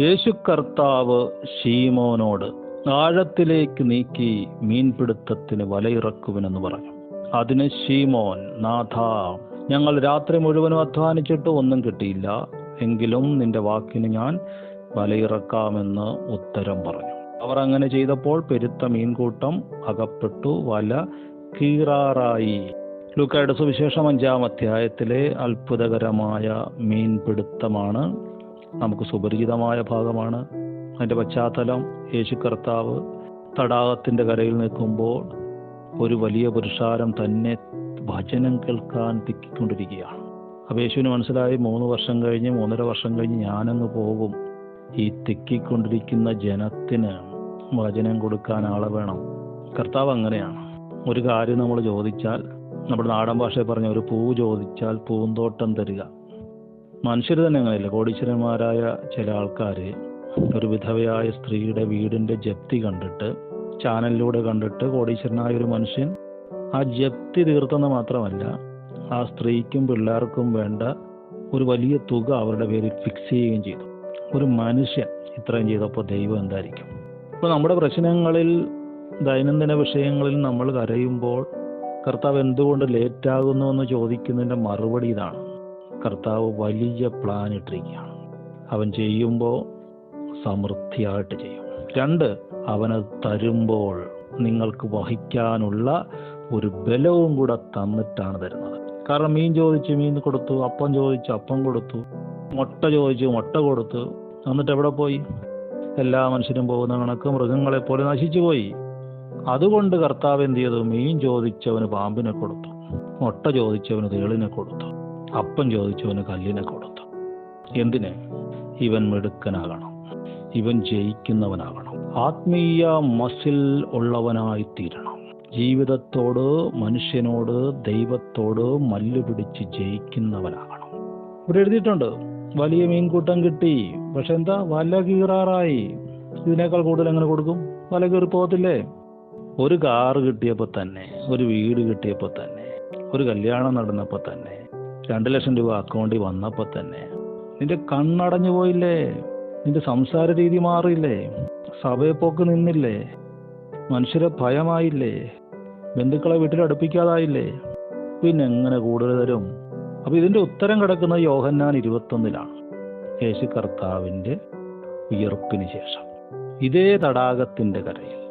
യേശു കർത്താവ് ഷീമോനോട് ആഴത്തിലേക്ക് നീക്കി മീൻപിടുത്തത്തിന് വലയിറക്കുവിനെന്ന് പറഞ്ഞു. അതിന് ഷീമോൻ നാഥ ഞങ്ങൾ രാത്രി മുഴുവനും അധ്വാനിച്ചിട്ട് ഒന്നും കിട്ടിയില്ല. എങ്കിലും നിന്റെ വാക്കിന് ഞാൻ വലയിറക്കാമെന്ന് ഉത്തരം പറഞ്ഞു. അവർ അങ്ങനെ ചെയ്തപ്പോൾ പെരുത്ത മീൻകൂട്ടം അകപ്പെട്ടു വല കീറാറായി. ലൂക്കായുടെ സുവിശേഷം അഞ്ചാം അധ്യായത്തിലെ അത്ഭുതകരമായ മീൻപിടുത്തമാണ് നമുക്ക് സുപരിചിതമായ ഭാഗമാണ്. അതിന്റെ പശ്ചാത്തലം യേശു കർത്താവ് തടാകത്തിന്റെ കരയിൽ നിൽക്കുമ്പോൾ ഒരു വലിയ പുരുഷാരം തന്നെ ഭജനം കേൾക്കാൻ തിക്കിക്കൊണ്ടിരിക്കുകയാണ്. അപ്പോൾ യേശുവിന് മനസ്സിലായി മൂന്ന് വർഷം കഴിഞ്ഞ് മൂന്നര വർഷം കഴിഞ്ഞ് ഞാനങ്ങ് പോകും. ഈ തിക്കിക്കൊണ്ടിരിക്കുന്ന ജനത്തിന് വചനം കൊടുക്കാൻ ആളെ വേണം. കർത്താവ് അങ്ങനെയാണ്. ഒരു കാര്യം നമ്മൾ ചോദിച്ചാൽ നമ്മുടെ നാടൻ ഭാഷയിൽ പറഞ്ഞ ഒരു പൂ ചോദിച്ചാൽ പൂന്തോട്ടം തരിക. മനുഷ്യർ തന്നെ അങ്ങനെയല്ല കോടീശ്വരന്മാരായ ചില ആൾക്കാർ ഒരു വിധവയായ സ്ത്രീയുടെ വീടിന്റെ ജപ്തി കണ്ടിട്ട് ചാനലിലൂടെ കണ്ടിട്ട് കോടീശ്വരനായ ഒരു മനുഷ്യൻ ആ ജപ്തി തീർത്തെന്ന് മാത്രമല്ല ആ സ്ത്രീക്കും പിള്ളേർക്കും വേണ്ട ഒരു വലിയ തുക അവരുടെ പേരിൽ ഫിക്സ് ചെയ്യുകയും ചെയ്തു. ഒരു മനുഷ്യൻ ഇത്രയും ചെയ്തപ്പോൾ ദൈവം എന്തായിരിക്കും? ഇപ്പോൾ നമ്മുടെ പ്രശ്നങ്ങളിൽ ദൈനംദിന വിഷയങ്ങളിൽ നമ്മൾ കരയുമ്പോൾ കർത്താവ് എന്തുകൊണ്ട് ലേറ്റാകുന്നു എന്ന് ചോദിക്കുന്നതിന്റെ മറുപടി ഇതാണ്. കർത്താവ് വലിയ പ്ലാൻ ഇട്ടിരിക്കുകയാണ്. അവൻ ചെയ്യുമ്പോൾ സമൃദ്ധിയായിട്ട് ചെയ്യും. രണ്ട് അവനത് തരുമ്പോൾ നിങ്ങൾക്ക് വഹിക്കാനുള്ള ഒരു ബലവും കൂടെ തന്നിട്ടാണ് തരുന്നത്. കാരണം മീൻ ചോദിച്ച് മീൻ കൊടുത്തു അപ്പം ചോദിച്ച് അപ്പം കൊടുത്തു മുട്ട ചോദിച്ച് മുട്ട കൊടുത്തു. എന്നിട്ട് എവിടെ പോയി? എല്ലാ മനുഷ്യരും പോകുന്ന കണക്ക് മൃഗങ്ങളെ പോലെ നശിച്ചു പോയി. അതുകൊണ്ട് കർത്താവ് എന്ത് ചെയ്തു? മീൻ ചോദിച്ചവന് പാമ്പിനെ കൊടുത്തു മുട്ട ചോദിച്ചവന് തേളിനെ കൊടുത്തു. അപ്പം ചോദിച്ചവന് കല്ലിനെ കൊടുത്തു. എന്തിന്? ഇവൻ മിടുക്കനാകണം. ഇവൻ ജയിക്കുന്നവനാകണം. ആത്മീയ മസിൽ ഉള്ളവനായി തീരണം ജീവിതത്തോട് മനുഷ്യനോട് ദൈവത്തോട് മല്ലുപിടിച്ച് ജയിക്കുന്നവനാകണം. ഇവിടെ എഴുതിയിട്ടുണ്ട് വലിയ മീൻകൂട്ടം കിട്ടി പക്ഷെ എന്താ? വല കീറാറായി. ഇതിനേക്കാൾ കൂടുതൽ എങ്ങനെ കൊടുക്കും? വല കീറി പോകത്തില്ലേ? ഒരു കാറ് കിട്ടിയപ്പോൾ തന്നെ ഒരു വീട് കിട്ടിയപ്പോൾ തന്നെ ഒരു കല്യാണം നടന്നപ്പോൾ തന്നെ രണ്ട് ലക്ഷം രൂപ അക്കൗണ്ടിൽ വന്നപ്പോൾ തന്നെ നിന്റെ കണ്ണടഞ്ഞു പോയില്ലേ? നിന്റെ സംസാര രീതി മാറിയില്ലേ? സഭയെ പോക്ക് നിന്നില്ലേ? മനുഷ്യരെ ഭയമായില്ലേ? ബന്ധുക്കളെ വീട്ടിൽ അടുപ്പിക്കാതായില്ലേ? പിന്നെ എങ്ങനെ കൂടുതൽ തരും? അപ്പൊ ഇതിന്റെ ഉത്തരം കിടക്കുന്നത് യോഹന്നാൻ ഇരുപത്തൊന്നിലാണ്. യേശു കർത്താവിന്റെ ഉയർപ്പിന് ശേഷം. ഇതേ തടാകത്തിന്റെ കരയിൽ.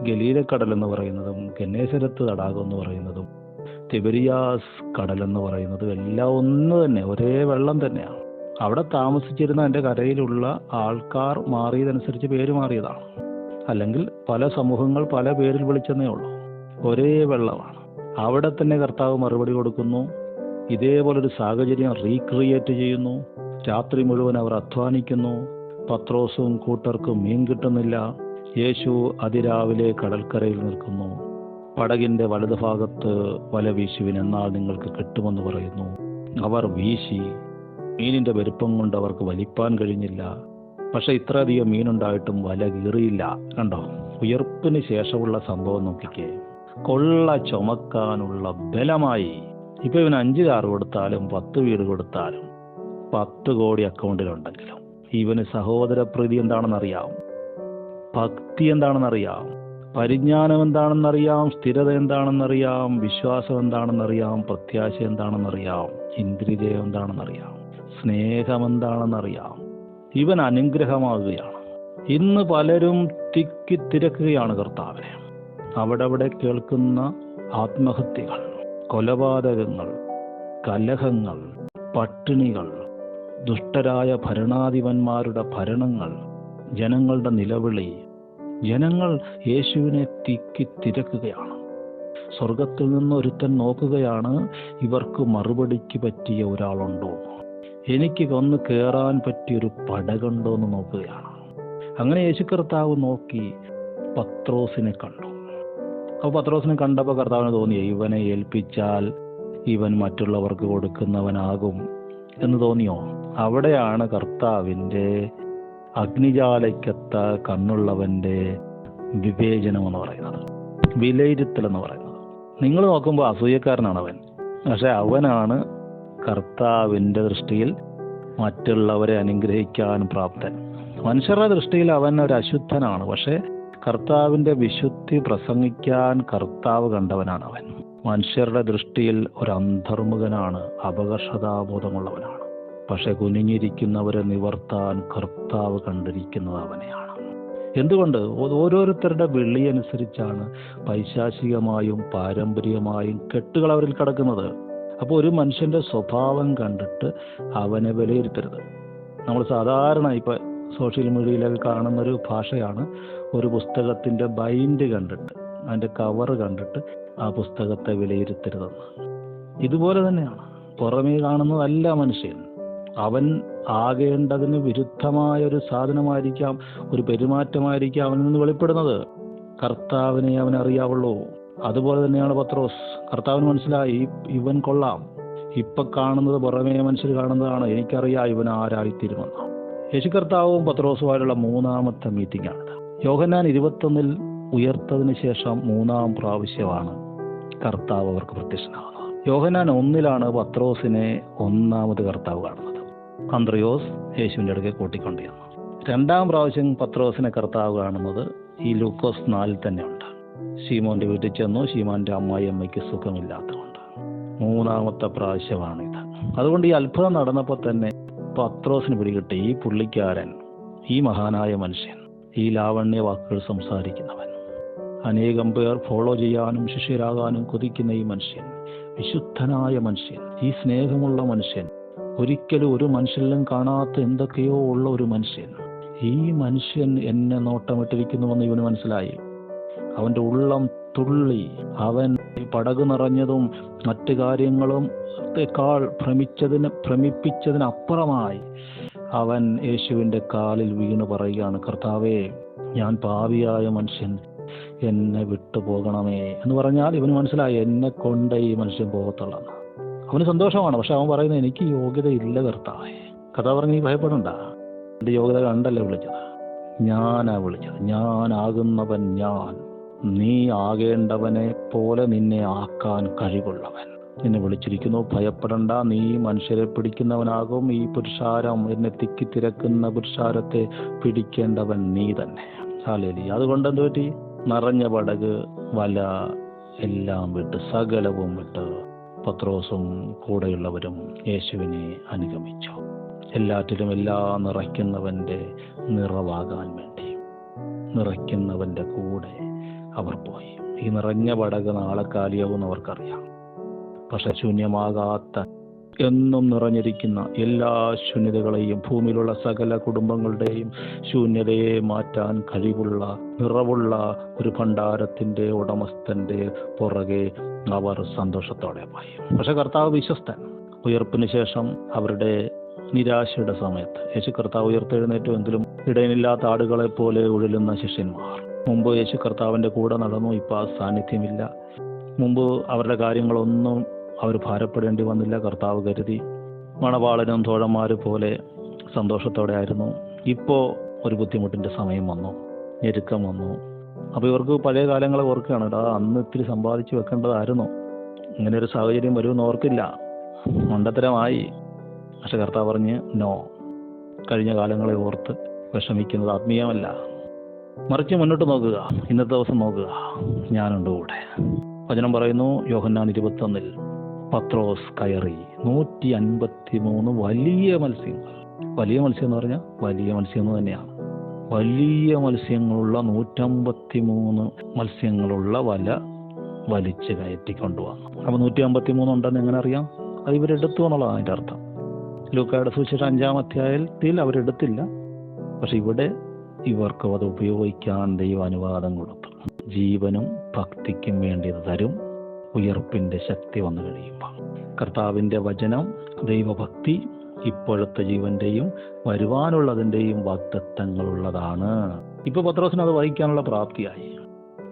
ഗലീലക്കടൽ എന്ന് പറയുന്നതും ഗന്നേശ്വരത്ത് തടാകം എന്ന് പറയുന്നതും തിബരിയാസ് കടൽ എന്ന് പറയുന്നത് എല്ലാം ഒന്ന് തന്നെ ഒരേ വെള്ളം തന്നെയാണ്. അവിടെ താമസിച്ചിരുന്ന എന്റെ കരയിലുള്ള ആൾക്കാർ മാറിയതനുസരിച്ച് പേര് മാറിയതാണ്. അല്ലെങ്കിൽ പല സമൂഹങ്ങൾ പല പേരിൽ വിളിച്ചെന്നേ ഉള്ളൂ. ഒരേ വെള്ളമാണ്. അവിടെ തന്നെ കർത്താവ് മറുപടി കൊടുക്കുന്നു. ഇതേപോലൊരു സാഹചര്യം റീക്രിയേറ്റ് ചെയ്യുന്നു. രാത്രി മുഴുവൻ അവർ അധ്വാനിക്കുന്നു. പത്രോസും കൂട്ടർക്കും മീൻ കിട്ടുന്നില്ല. യേശു അതിരാവിലെ കടൽക്കരയിൽ നിൽക്കുന്നു. പടകിന്റെ വലതുഭാഗത്ത് വല വീശുവിൻ എന്നാൽ നിങ്ങൾക്ക് കിട്ടുമെന്ന് പറയുന്നു. അവർ വീശി. മീനിന്റെ വലുപ്പം കൊണ്ട് അവർക്ക് വലിപ്പാൻ കഴിഞ്ഞില്ല. പക്ഷെ ഇത്രയധികം മീനുണ്ടായിട്ടും വല കീറിയില്ല. കണ്ടോ? ഉയർപ്പിന് ശേഷമുള്ള സംഭവം നോക്കിക്കേ. കൊള്ള ചുമക്കാനുള്ള ബലമായി. ഇപ്പൊ ഇവന് അഞ്ച് കാർ കൊടുത്താലും പത്ത് വീട് കൊടുത്താലും പത്ത് കോടി അക്കൗണ്ടിലുണ്ടെങ്കിലും. ഇവന് സഹോദര സഹോദരപ്രീതി എന്താണെന്നറിയാം? ഭക്തി എന്താണെന്നറിയാം? പരിജ്ഞാനം എന്താണെന്നറിയാം സ്ഥിരത എന്താണെന്നറിയാം വിശ്വാസം എന്താണെന്നറിയാം പ്രത്യാശ എന്താണെന്നറിയാം ഇന്ദ്രിജയം എന്താണെന്നറിയാം സ്നേഹം എന്താണെന്നറിയാം. ഇവൻ അനുഗ്രഹമാകുകയാണ്. ഇന്ന് പലരും തിക്കി തിരക്കുകയാണ് കർത്താവിനെ അവിടെ അവിടെ കേൾക്കുന്ന ആത്മഹത്യകൾ കൊലപാതകങ്ങൾ കലഹങ്ങൾ പട്ടിണികൾ ദുഷ്ടരായ ഭരണാധിപന്മാരുടെ ഭരണങ്ങൾ ജനങ്ങളുടെ നിലവിളി ജനങ്ങൾ യേശുവിനെ തിക്കി തിരക്കുകയാണ്. സ്വർഗത്തിൽ നിന്ന് ഒരുത്തൻ നോക്കുകയാണ് ഇവർക്ക് മറുപടിക്ക് പറ്റിയ ഒരാളുണ്ടോ? എനിക്ക് വന്ന് കയറാൻ പറ്റിയൊരു പടകുണ്ടോ എന്ന് നോക്കുകയാണ്. അങ്ങനെ യേശു കർത്താവ് നോക്കി പത്രോസിനെ കണ്ടു. അപ്പോൾ പത്രോസിനെ കണ്ടപ്പോൾ കർത്താവിന് തോന്നി ഇവനെ ഏൽപ്പിച്ചാൽ ഇവൻ മറ്റുള്ളവർക്ക് കൊടുക്കുന്നവനാകും എന്ന് തോന്നിയോ? അവിടെയാണ് കർത്താവിന്റെ അഗ്നിജാലയ്ക്കത്ത കണ്ണുള്ളവന്റെ വിവേചനം എന്ന് പറയുന്നത്. വിലയിരുത്തൽ എന്ന് പറയുന്നത്. നിങ്ങൾ നോക്കുമ്പോൾ അസൂയക്കാരനാണ് അവൻ പക്ഷെ അവനാണ് കർത്താവിന്റെ ദൃഷ്ടിയിൽ മറ്റുള്ളവരെ അനുഗ്രഹിക്കാൻ പ്രാപ്തൻ. മനുഷ്യരുടെ ദൃഷ്ടിയിൽ അവൻ ഒരു അശുദ്ധനാണ്. പക്ഷേ കർത്താവിന്റെ വിശുദ്ധി പ്രസംഗിക്കാൻ കർത്താവ് കണ്ടവനാണ് അവൻ മനുഷ്യരുടെ ദൃഷ്ടിയിൽ ഒരു അന്തർമുഖനാണ് അപകർഷതാബോധമുള്ളവനാണ്. പക്ഷെ കുനിഞ്ഞിരിക്കുന്നവരെ നിവർത്താൻ കർത്താവ് കണ്ടിരിക്കുന്നത് അവനെയാണ്. എന്തുകൊണ്ട്? ഓരോരുത്തരുടെ വിളി അനുസരിച്ചാണ് പൈശാചികമായും പാരമ്പര്യമായും കെട്ടുകൾ അവരിൽ കിടക്കുന്നത്. അപ്പോൾ ഒരു മനുഷ്യന്റെ സ്വഭാവം കണ്ടിട്ട് അവനെ വിലയിരുത്തരുത്. നമ്മൾ സാധാരണ ഇപ്പൊ സോഷ്യൽ മീഡിയയിലൊക്കെ കാണുന്ന ഒരു ഭാഷയാണ് ഒരു പുസ്തകത്തിന്റെ ബൈൻഡ് കണ്ടിട്ട് അതിന്റെ കവർ കണ്ടിട്ട് ആ പുസ്തകത്തെ വിലയിരുത്തരുതെന്ന്. ഇതുപോലെ തന്നെയാണ്. പുറമേ കാണുന്നതല്ല മനുഷ്യൻ. അവൻ ആകേണ്ടതിന് വിരുദ്ധമായ ഒരു സാധനമായിരിക്കാം ഒരു പെരുമാറ്റമായിരിക്കാം അവനിൽ നിന്ന് വെളിപ്പെടുന്നത്. കർത്താവിനെ അവൻ അറിയാവുള്ളൂ. അതുപോലെ തന്നെയാണ് പത്രോസ്. കർത്താവിന് മനസ്സിലായി ഇവൻ കൊള്ളാം. ഇപ്പൊ കാണുന്നത് പുറമേ മനസ്സിൽ കാണുന്നതാണ്. എനിക്കറിയാം ഇവൻ ആരായിത്തീരുമെന്ന്. യേശു കർത്താവും പത്രോസുമായുള്ള മൂന്നാമത്തെ മീറ്റിംഗ് ആണ് യോഹന്നാൻ ഇരുപത്തൊന്നിൽ ഉയർത്തതിന് ശേഷം മൂന്നാം പ്രാവശ്യമാണ് കർത്താവ് അവർക്ക് പ്രത്യക്ഷനാകുന്നത് യോഹന്നാൻ ഒന്നിലാണ് പത്രോസിനെ ഒന്നാമത് കർത്താവ് കാണുന്നത്. അന്ത്രയോസ് യേശുവിന്റെ അടുക്കെ കൂട്ടിക്കൊണ്ടിരുന്നു രണ്ടാം പ്രാവശ്യം പത്രോസിനെ കർത്താവ് കാണുന്നത് ഈ ലൂക്കോസ് നാലിൽ തന്നെയുണ്ട്. ഷീമോന്റെ വീട്ടിൽ ചെന്നു ഷീമോന്റെ അമ്മായി അമ്മയ്ക്ക് സുഖമില്ലാത്തതുകൊണ്ട്. മൂന്നാമത്തെ പ്രാവശ്യമാണിത്. അതുകൊണ്ട് ഈ അത്ഭുതം നടന്നപ്പോൾ തന്നെ പത്രോസിന് പിടികിട്ടി ഈ പുള്ളിക്കാരൻ ഈ മഹാനായ മനുഷ്യൻ ഈ ലാവണ്യ വാക്കുകൾ സംസാരിക്കുന്നവൻ. അനേകം പേർ ഫോളോ ചെയ്യാനും ശിഷ്യരാകാനും കൊതിക്കുന്ന ഈ മനുഷ്യൻ വിശുദ്ധനായ മനുഷ്യൻ ഈ സ്നേഹമുള്ള മനുഷ്യൻ ഒരിക്കലും ഒരു മനുഷ്യനിലും കാണാത്ത എന്തൊക്കെയോ ഉള്ള ഒരു മനുഷ്യൻ. ഈ മനുഷ്യൻ എന്നെ നോട്ടമിട്ടിരിക്കുന്നുവെന്ന് ഇവന് മനസ്സിലായി. അവന്റെ ഉള്ളം തുള്ളി. അവൻ പടകു നിറഞ്ഞതും മറ്റു കാര്യങ്ങളും ത്തെക്കാൾ ഭ്രമിച്ചതിന് ഭ്രമിപ്പിച്ചതിനപ്പുറമായി അവൻ യേശുവിന്റെ കാലിൽ വീണ് പറയുകയാണ് കർത്താവേ ഞാൻ പാവിയായ മനുഷ്യൻ എന്നെ വിട്ടുപോകണമേ. എന്ന് പറഞ്ഞാൽ ഇവന് മനസ്സിലായി എന്നെ കൊണ്ട് ഈ മനുഷ്യൻ പോകത്തുള്ളെന്ന്. അവന് സന്തോഷമാണ്. പക്ഷെ അവൻ പറയുന്നത് എനിക്ക് യോഗ്യതയില്ല കർത്താവേ. കഥ പറഞ്ഞ് നീ ഭയപ്പെടണ്ട. എന്റെ യോഗ്യത കണ്ടല്ലേ വിളിച്ചത്? ഞാനാ വിളിച്ചത്. ഞാനാകുന്നവൻ ഞാൻ. നീ ആകേണ്ടവനെ പോലെ നിന്നെ ആക്കാൻ കഴിവുള്ളവൻ. നിന്നെ വിളിച്ചിരിക്കുന്നു. ഭയപ്പെടണ്ട. നീ മനുഷ്യരെ പിടിക്കുന്നവനാകും. ഈ പുരുഷാരം എന്നെ തിക്കി തിരക്കുന്ന പുരുഷാരത്തെ പിടിക്കേണ്ടവൻ നീ തന്നെ. ഹാലേലി അതുകൊണ്ട് എന്ത് പറ്റി നിറഞ്ഞ പടക് വല എല്ലാം വിട്ട് സകലവും വിട്ട് പത്രോസും കൂടെയുള്ളവരും യേശുവിനെ അനുഗമിച്ചു. എല്ലാറ്റിലും എല്ലാം നിറയ്ക്കുന്നവന്റെ നിറവാകാൻ വേണ്ടി നിറയ്ക്കുന്നവന്റെ കൂടെ അവർ പോയി. ഈ നിറഞ്ഞ പടക് നാളെ കാലിയാവും അവർക്കറിയാം. പക്ഷെ ശൂന്യമാകാത്ത എന്നും നിറഞ്ഞിരിക്കുന്ന എല്ലാ ശൂന്യതകളെയും ഭൂമിയിലുള്ള സകല കുടുംബങ്ങളുടെയും ശൂന്യതയെ മാറ്റാൻ കഴിവുള്ള നിറവുള്ള ഒരു ഭണ്ഡാരത്തിന്റെ ഉടമസ്ഥന്റെ പുറകെ അവർ സന്തോഷത്തോടെ പോയി. പക്ഷെ കർത്താവ് വിശ്വസ്തൻ. ഉയർപ്പിന് ശേഷം അവരുടെ നിരാശയുടെ സമയത്ത് യേശു കർത്താവ് ഉയർത്തെഴുന്നേറ്റുവെങ്കിലും ഇടയനില്ലാത്ത ആടുകളെ പോലെ ഉഴലുന്ന ശിഷ്യന്മാർ. മുമ്പ് യേശു കർത്താവിന്റെ കൂടെ നടന്നു ഇപ്പൊ ആ സാന്നിധ്യമില്ല. മുമ്പ് അവരുടെ കാര്യങ്ങളൊന്നും അവർ ഭാരപ്പെടേണ്ടി വന്നില്ല കർത്താവ് കരുതി. മണവാളനും തോഴന്മാർ പോലെ സന്തോഷത്തോടെ ആയിരുന്നു. ഇപ്പോൾ ഒരു ബുദ്ധിമുട്ടിന്റെ സമയം വന്നു ഞെരുക്കം വന്നു. അപ്പോൾ ഇവർക്ക് പഴയ കാലങ്ങളെ ഓർക്കുകയാണ് എടാ അന്ന് ഇത്തിരി സമ്പാദിച്ചു വെക്കേണ്ടതായിരുന്നു ഇങ്ങനെ ഒരു സാഹചര്യം വരുമെന്ന് ഓർക്കില്ല. മണ്ടത്തരമായി. പക്ഷെ കർത്താവ് പറഞ്ഞ് നോ. കഴിഞ്ഞ കാലങ്ങളെ ഓർത്ത് വിഷമിക്കുന്നത് ആത്മീയമല്ല. മറിച്ച് മുന്നോട്ട് നോക്കുക ഇന്നത്തെ ദിവസം നോക്കുക. ഞാനുണ്ട് കൂടെ വചനം പറയുന്നു യോഹന്നാൻ ഇരുപത്തൊന്നിൽ പത്രോസ് കയറി. നൂറ്റി അൻപത്തി മൂന്ന് വലിയ മത്സ്യങ്ങൾ. വലിയ മത്സ്യം എന്ന് പറഞ്ഞാൽ വലിയ മത്സ്യം എന്ന് തന്നെയാണ്. വലിയ മത്സ്യങ്ങളുള്ള നൂറ്റമ്പത്തി മൂന്ന് മത്സ്യങ്ങളുള്ള വല വലിച്ച് കയറ്റിക്കൊണ്ടുവന്നു അപ്പോൾ നൂറ്റി അമ്പത്തി മൂന്ന് ഉണ്ടെന്ന് എങ്ങനെ അറിയാം? അത് ഇവരെടുത്തു എന്നുള്ളതാണ് അതിന്റെ അർത്ഥം. ലൂക്കായുടെ സുവിശേഷം അഞ്ചാം അധ്യായത്തിൽ അവരെടുത്തില്ല. പക്ഷെ ഇവിടെ ഇവർക്ക് അത് ഉപയോഗിക്കാൻ ദൈവം അനുവാദം കൊടുത്തു. ജീവനും ഭക്തിക്കും വേണ്ടി ഇത് തരും. ഉയർപ്പിന്റെ ശക്തി വന്നു കഴിയുമ്പോൾ. കർത്താവിന്റെ വചനം ദൈവഭക്തി ഇപ്പോഴത്തെ ജീവന്റെയും വരുവാനുള്ളതിന്റെയും വാഗ്ദത്തങ്ങളുള്ളതാണ്. ഇപ്പൊ പത്രോസിന് അത് വഹിക്കാനുള്ള പ്രാപ്തിയായി.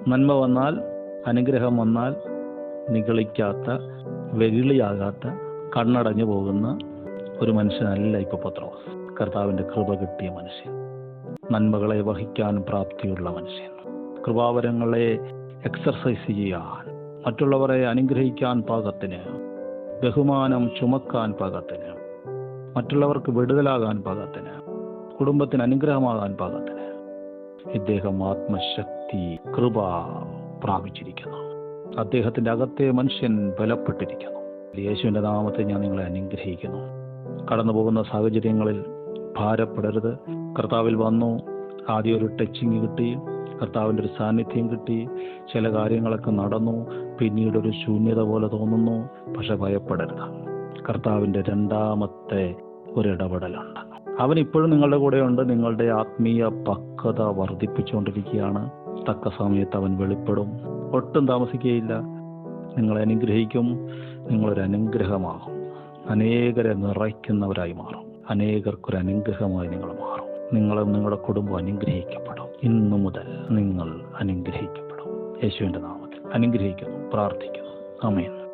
നന്മ വന്നാൽ അനുഗ്രഹം വന്നാൽ നിഗളിക്കാത്ത വെകിളിയാകാത്ത കണ്ണടഞ്ഞു പോകുന്ന ഒരു മനുഷ്യനല്ല ഇപ്പൊ പത്രോസ്. കർത്താവിന്റെ കൃപ കിട്ടിയ മനുഷ്യൻ. നന്മകളെ വഹിക്കാൻ പ്രാപ്തിയുള്ള മനുഷ്യൻ. കൃപാവരങ്ങളെ എക്സർസൈസ് ചെയ്യാൻ മറ്റുള്ളവരെ അനുഗ്രഹിക്കാൻ പാകത്തിന് ബഹുമാനം ചുമക്കാൻ പാകത്തിന് മറ്റുള്ളവർക്ക് വിടുതലാകാൻ പാകത്തിന് കുടുംബത്തിന് അനുഗ്രഹമാകാൻ പാകത്തിന് ഇദ്ദേഹം ആത്മശക്തി കൃപ പ്രാപിച്ചിരിക്കുന്നു. അദ്ദേഹത്തിന്റെ അകത്തെ മനുഷ്യൻ ബലപ്പെട്ടിരിക്കുന്നു. യേശുവിന്റെ നാമത്തെ ഞാൻ നിങ്ങളെ അനുഗ്രഹിക്കുന്നു. കടന്നു പോകുന്ന സാഹചര്യങ്ങളിൽ ഭാരപ്പെടരുത്. കർത്താവിൽ വന്നു ആദ്യം ഒരു ടച്ചിങ് കിട്ടി കർത്താവിന്റെ ഒരു സാന്നിധ്യം കിട്ടി ചില കാര്യങ്ങളൊക്കെ നടന്നു പിന്നീട് ഒരു ശൂന്യത പോലെ തോന്നുന്നു പക്ഷെ ഭയപ്പെടരുത്. കർത്താവിന്റെ രണ്ടാമത്തെ ഒരു ഇടപെടലുണ്ട് അവൻ ഇപ്പോഴും നിങ്ങളുടെ കൂടെയുണ്ട്. നിങ്ങളുടെ ആത്മീയ പക്വത വർദ്ധിപ്പിച്ചുകൊണ്ടിരിക്കുകയാണ്. തക്ക സമയത്ത് അവൻ വെളിപ്പെടും. ഒട്ടും താമസിക്കുകയില്ല. നിങ്ങളെ അനുഗ്രഹിക്കും. നിങ്ങളൊരു അനുഗ്രഹമാകും. അനേകരെ നിറയ്ക്കുന്നവരായി മാറും. അനേകർക്കൊരു അനുഗ്രഹമായി നിങ്ങൾ മാറും. നിങ്ങളും നിങ്ങളുടെ കുടുംബം അനുഗ്രഹിക്കപ്പെടും. ഇന്നു മുതൽ നിങ്ങൾ അനുഗ്രഹിക്കപ്പെടും. യേശുവിന്റെ നാമത്തിൽ അനുഗ്രഹിക്കുന്നു. പ്രാർത്ഥിക്കുന്നു. ആമേൻ.